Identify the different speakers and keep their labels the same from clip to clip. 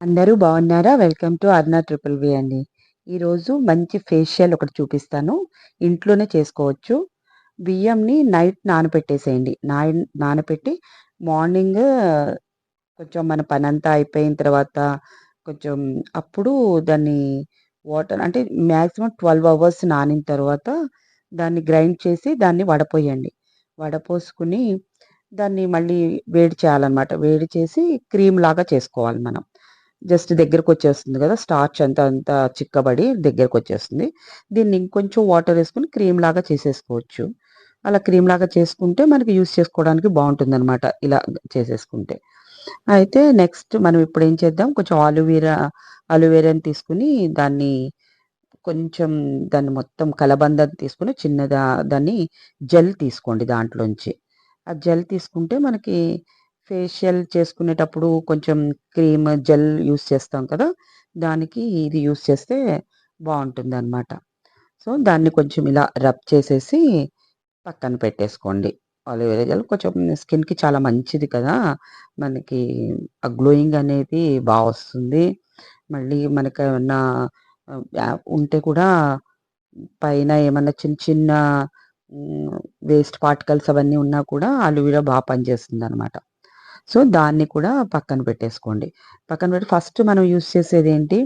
Speaker 1: అందరూ బాగున్నారా? Welcome to Arna triple V అండి. ఈరోజు మంచి ఫేషియల్ ఒకటి చూపిస్తాను. ఇంట్లోనే చేసుకోవచ్చు. బియ్యంని నైట్ నానపెట్టేసేయండి. నాయ నానపెట్టి మార్నింగ్ కొంచెం మన పనంతా అయిపోయిన తర్వాత కొంచెం అప్పుడు దాన్ని వాటర్ అంటే మ్యాక్సిమం ట్వెల్వ్ అవర్స్ నానిన తర్వాత దాన్ని గ్రైండ్ చేసి దాన్ని వడపోయండి. వడపోసుకుని దాన్ని మళ్ళీ వేడి చేయాలన్నమాట. వేడి చేసి క్రీమ్ లాగా చేసుకోవాలి మనం. జస్ట్ దగ్గరకొచ్చేస్తుంది కదా స్టార్చ్ అంతా అంతా చిక్కబడి దగ్గరకొచ్చేస్తుంది. దీన్ని ఇంకొంచెం వాటర్ వేసుకుని క్రీమ్ లాగా చేసేసుకోవచ్చు. అలా క్రీమ్ లాగా చేసుకుంటే మనకి యూజ్ చేసుకోవడానికి బావుంటుందనమాట. ఇలా చేసేసుకుంటే. అయితే నెక్స్ట్ మనం ఇప్పుడు ఏం చేద్దాం కొంచెం ఆలువీరా అలోవెరాని తీసుకొని దాన్ని కొంచెం దాన్ని మొత్తం కలబంద తీసుకుని చిన్నదా దాన్ని జెల్ తీసుకోండి దాంట్లోంచి. ఆ జెల్ తీసుకుంటే మనకి ఫేషియల్ చేసుకునేటప్పుడు కొంచెం క్రీమ్, జెల్ యూజ్ చేస్తాం కదా! దానికి ఇది యూస్ చేస్తే బాగుంటుంది అనమాట సో, దాన్ని కొంచెం ఇలా రబ్ చేసేసి పక్కన పెట్టేసుకోండి. అలోవెరా జెల్ కొంచెం స్కిన్‌కి చాలా మంచిది కదా! మనకి ఆ గ్లోయింగ్ అనేది బాగా వస్తుంది. మళ్ళీ మనకి ఏమన్నా ఉంటే కూడా పైన ఏమన్నా చిన్న చిన్న వేస్ట్ పార్టికల్స్ అవన్నీ ఉన్నా కూడా అలోవెరా పనిచేస్తుంది అనమాట సో, దాన్ని కూడా పక్కన పెట్టేసుకోండి. పక్కన పెట్టి ఫస్ట్ మనం యూజ్ చేసేదేంటి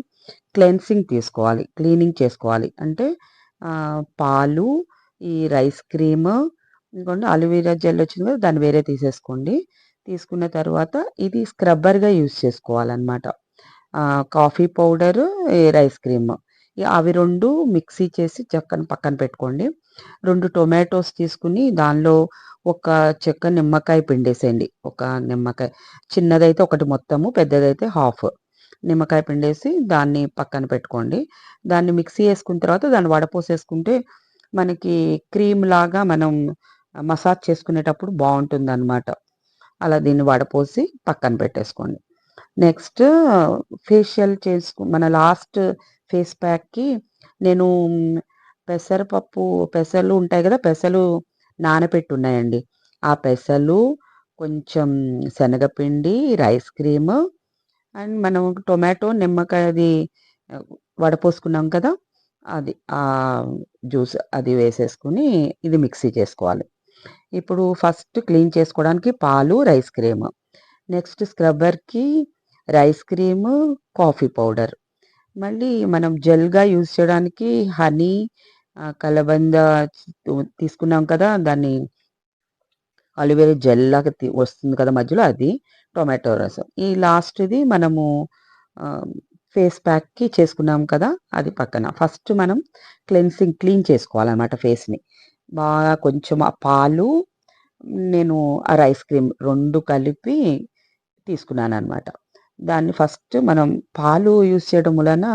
Speaker 1: క్లెన్సింగ్ తీసుకోవాలి. క్లీనింగ్ చేసుకోవాలి. అంటే పాలు, ఈ రైస్ క్రీమ్ ఇంకోండి అలోవెరా జెల్ వచ్చింది కదా! దాన్ని వేరే తీసేసుకోండి. తీసుకున్న తర్వాత ఇది స్క్రబ్బర్‌గా యూజ్ చేసుకోవాలన్నమాట కాఫీ పౌడరు, ఈ రైస్ క్రీమ్. అవి రెండు మిక్సీ చేసి చెక్కను పక్కన పెట్టుకోండి. రెండు టొమాటోస్ తీసుకుని దానిలో ఒక చెక్క నిమ్మకాయ పిండేసేయండి. ఒక నిమ్మకాయ చిన్నదైతే ఒకటి మొత్తము, పెద్దదైతే హాఫ్. నిమ్మకాయ పిండేసి దాన్ని పక్కన పెట్టుకోండి. దాన్ని మిక్సీ వేసుకున్న తర్వాత దాన్ని వడపోసేసుకుంటే మనకి క్రీమ్ లాగా మనం మసాజ్ చేసుకునేటప్పుడు బాగుంటుంది అనమాట అలా దీన్ని వడపోసి పక్కన పెట్టేసుకోండి. నెక్స్ట్ ఫేషియల్ చేసుకు మన లాస్ట్ ఫేస్ ప్యాక్‌కి నేను పెసరపప్పు పెసలు ఉంటాయి కదా పెసలు నానపెట్టున్నాయండి. ఆ పెసలు, కొంచెం శనగపిండి, రైస్ క్రీము అండ్ మనం టొమాటో, నిమ్మకాయ అది వడపోసుకున్నాం కదా! అది ఆ జ్యూస్ అది వేసేసుకొని ఇది మిక్సీ చేసుకోవాలి. ఇప్పుడు ఫస్ట్ క్లీన్ చేసుకోవడానికి పాలు, రైస్ క్రీము. నెక్స్ట్ స్క్రబ్బర్‌కి రైస్ క్రీము, కాఫీ పౌడర్. మళ్ళీ మనం జెల్‌గా యూజ్ చేయడానికి హనీ, కలబంద తీసుకున్నాం కదా! దాన్ని ఆలివేరా జెల్ లాగా తి వస్తుంది కదా! మధ్యలో అది. టొమాటో రసం. ఈ లాస్ట్‌ది మనము ఫేస్ ప్యాక్‌కి చేసుకున్నాం కదా! అది పక్కన. ఫస్ట్ మనం క్లెన్సింగ్ క్లీన్ చేసుకోవాలనమాట ఫేస్‌ని. బాగా కొంచెం ఆ పాలు, నేను ఆ రైస్ క్రీమ్ రెండు కలిపి తీసుకున్నాను అనమాట దాన్ని ఫస్ట్ మనం పాలు యూజ్ చేయడం వలన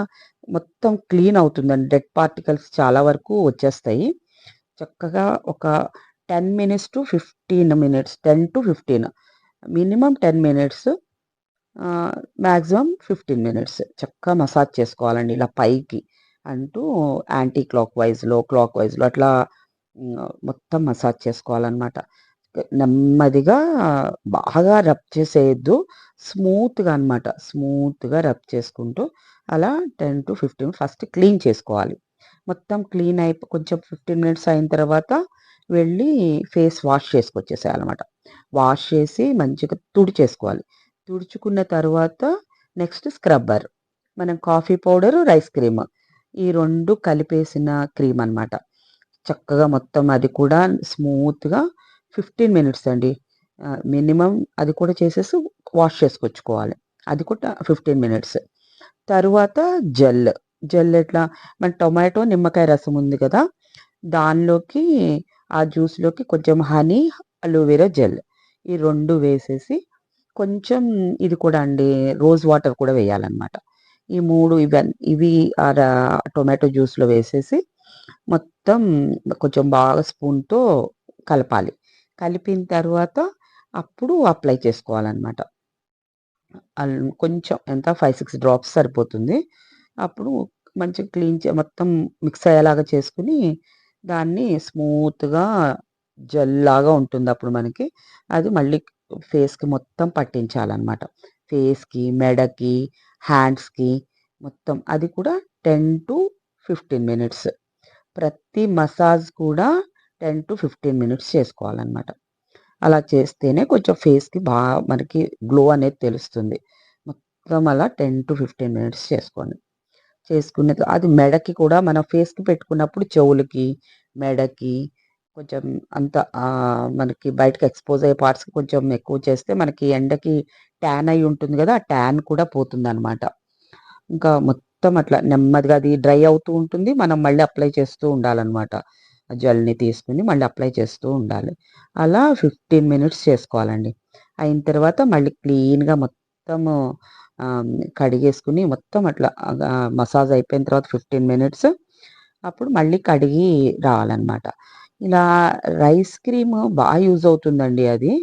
Speaker 1: మొత్తం క్లీన్ అవుతుందండి. డెడ్ పార్టికల్స్ చాలా వరకు వచ్చేస్తాయి. చక్కగా ఒక 10 minutes to 15 minutes 10-15 minimum 10 minutes maximum fifteen minutes చక్కగా మసాజ్ చేసుకోవాలండి. ఇలా పైకి అంటూ యాంటీ క్లాక్ వైస్‌లో, క్లాక్ వైజ్లో అట్లా మొత్తం మసాజ్ చేసుకోవాలన్నమాట నెమ్మదిగా బాగా రబ్ చేసేయద్దు స్మూత్‌గా అనమాట. స్మూత్‌గా రబ్ చేసుకుంటూ అలా 10-15 ఫస్ట్ క్లీన్ చేసుకోవాలి. మొత్తం క్లీన్ అయిపో కొంచెం 15 మినిట్స్ అయిన తర్వాత వెళ్ళి ఫేస్ వాష్ చేసుకొచ్చేసేయాలన్నమాట వాష్ చేసి మంచిగా తుడిచేసుకోవాలి. తుడుచుకున్న తర్వాత నెక్స్ట్ స్క్రబ్బర్. మనం కాఫీ పౌడరు, రైస్ క్రీమ్. ఈ రెండు కలిపేసిన క్రీమ్ అనమాట. చక్కగా మొత్తం అది కూడా స్మూత్‌గా 15 మినిట్స్ అండి. మినిమం మినిమమ్ అది కూడా చేసేసి వాష్ చేసుకొచ్చుకోవాలి. అది కూడా 15 మినిట్స్. తరువాత జెల్. జెల్ ఎట్లా మన టొమాటో, నిమ్మకాయ రసం ఉంది కదా! దానిలోకి ఆ జ్యూస్‌లోకి కొంచెం హనీ, అలోవెరా జెల్. ఈ రెండు వేసేసి కొంచెం ఇది కూడా అండి రోజ్ వాటర్ కూడా వేయాలన్నమాట ఈ మూడు ఇవన్నీ ఇవి ఆ టొమాటో జ్యూస్‌లో వేసేసి మొత్తం కొంచెం బాగా స్పూన్‌తో కలపాలి. కలిపిన తర్వాత అప్పుడు అప్లై చేసుకోవాలనమాట. కొంచెం ఎంత 5, 6 డ్రాప్స్ సరిపోతుంది. అప్పుడు మంచిగా క్లీన్ చే మొత్తం మిక్స్ అయ్యేలాగా చేసుకుని దాన్ని స్మూత్‌గా జల్లాగా ఉంటుంది అప్పుడు మనకి. అది మళ్ళీ ఫేస్‌కి మొత్తం పట్టించాలన్నమాట ఫేస్‌కి, మెడకి హ్యాండ్స్‌కి మొత్తం అది కూడా 10-15 మినిట్స్. ప్రతి మసాజ్ కూడా 10-15 మినిట్స్ చేసుకోవాలనమాట. అలా చేస్తేనే కొంచెం ఫేస్‌కి బాగా మనకి గ్లో అనేది తెలుస్తుంది. మొత్తం అలా 10-15 మినిట్స్ చేసుకోండి. చేసుకున్న అది మెడకి కూడా మన ఫేస్‌కి పెట్టుకున్నప్పుడు చెవులకి, మెడకి కొంచెం అంత మనకి బయటకు ఎక్స్‌పోజ్ అయ్యే పార్ట్స్‌కి కొంచెం ఎక్కువ చేస్తే మనకి ఎండకి ట్యాన్ అయి ఉంటుంది కదా ఆ ట్యాన్ కూడా పోతుంది అనమాట ఇంకా మొత్తం అట్లా నెమ్మదిగా అది డ్రై అవుతూ ఉంటుంది. మనం మళ్ళీ అప్లై చేస్తూ ఉండాలన్నమాట ఆ జెల్‌ని మళ్ళీ అప్లై చేస్తూ ఉండాలి. అలా 15 మినిట్స్ చేసుకోవాలండి. అయిన తర్వాత మళ్ళీ క్లీన్‌గా మొత్తము కడిగేసుకుని మొత్తం అట్లా మసాజ్ అయిపోయిన తర్వాత 15 మినిట్స్ అప్పుడు మళ్ళీ కడిగి రావాలనమాట. ఇలా రైస్ క్రీమ్ బాగా యూజ్ అవుతుందండి అది.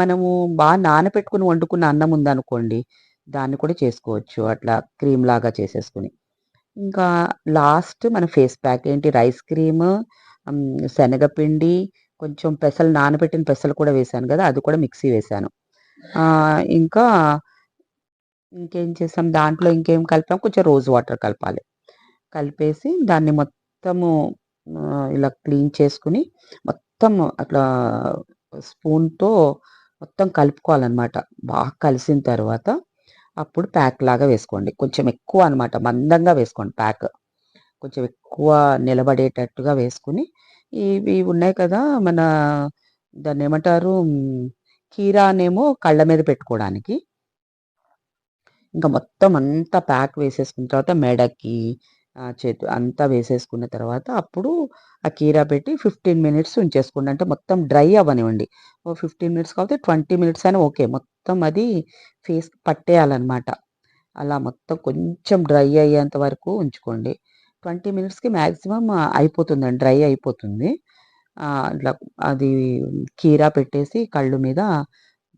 Speaker 1: మనము బాగా నానపెట్టుకుని వండుకున్న అన్నం ఉందనుకోండి, దాన్ని కూడా చేసుకోవచ్చు అట్లా క్రీమ్ లాగా చేసేసుకొని. ఇంకా లాస్ట్ మన ఫేస్ ప్యాక్ ఏంటి రైస్ క్రీమ్, శనగపిండి, కొంచెం పెసలు నానబెట్టిన పెసలు కూడా వేశాను కదా అది కూడా మిక్సీ వేశాను. ఇంకా ఇంకేం చేసాం దాంట్లో ఇంకేం కలిపాం కొంచెం రోజ్ వాటర్ కలపాలి. కలిపేసి దాన్ని మొత్తము ఇలా క్లీన్ చేసుకొని మొత్తం అట్లా స్పూన్‌తో మొత్తం కలుపుకోవాలన్నమాట బాగా కలిసిన తర్వాత అప్పుడు ప్యాక్ లాగా వేసుకోండి. కొంచెం ఎక్కువ అనమాట మందంగా వేసుకోండి ప్యాక్. కొంచెం ఎక్కువ నిలబడేటట్టుగా వేసుకొని ఇవి ఉన్నాయి కదా! మన దాన్నేమంటారు కీరా అనేమో కళ్ళ మీద పెట్టుకోవడానికి. ఇంకా మొత్తం అంతా ప్యాక్ వేసేసుకున్న తర్వాత మెడకి చేతి చేతు అంతా వేసేసుకున్న తర్వాత అప్పుడు ఆ కీరా పెట్టి 15 మినిట్స్ ఉంచేసుకోండి. అంటే మొత్తం డ్రై అవ్వనివ్వండి. ఓ 15 మినిట్స్ కాకపోతే 20 మినిట్స్ అయినా ఓకే. మొత్తం మొత్తం అది ఫేస్ పట్టేయాలన్నమాట అలా మొత్తం కొంచెం డ్రై అయ్యేంత వరకు ఉంచుకోండి. 20 మినిట్స్‌కి మ్యాక్సిమం అయిపోతుందండి. డ్రై అయిపోతుంది. ఇట్లా అది కీరా పెట్టేసి కళ్ళు మీద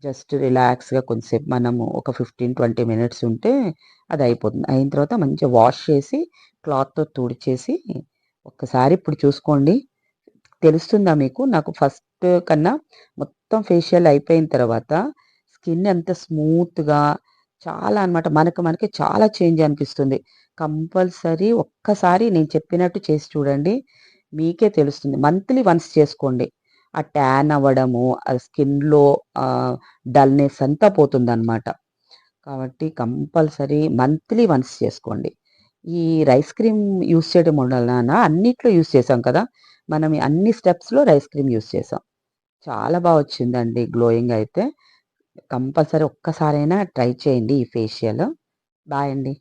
Speaker 1: జస్ట్ రిలాక్స్‌గా కొంతసేపు మనము ఒక 15, 20 మినిట్స్ ఉంటే అది అయిపోతుంది అయిన తర్వాత మంచిగా వాష్ చేసి క్లాత్‌తో తుడిచేసి ఒక్కసారి ఇప్పుడు చూసుకోండి. తెలుస్తుందా మీకు? నాకు ఫస్ట్ కన్నా మొత్తం ఫేషియల్ అయిపోయిన తర్వాత స్కిన్ ఎంత స్మూత్‌గా చాలా అనమాట. మనకు మనకి చాలా చేంజ్ అనిపిస్తుంది. కంపల్సరీ ఒక్కసారి నేను చెప్పినట్టు చేసి చూడండి. మీకే తెలుస్తుంది. మంత్లీ వన్స్ చేసుకోండి. ఆ ట్యాన్ అవ్వడము, ఆ స్కిన్‌లో డల్‌నెస్ అంతా పోతుందనమాట. కాబట్టి కంపల్సరీ మంత్లీ వన్స్ చేసుకోండి. ఈ రైస్ క్రీమ్ యూస్ చేయడం వలన అన్నిట్లో యూస్ చేసాం కదా! మనం అన్ని స్టెప్స్‌లో రైస్ క్రీమ్ యూస్ చేసాం. చాలా బాగా వచ్చిందండి గ్లోయింగ్ అయితే. కంపల్సరీ ఒక్కసారైనా ట్రై చేయండి ఈ ఫేషియల్. బాయ్ అండి.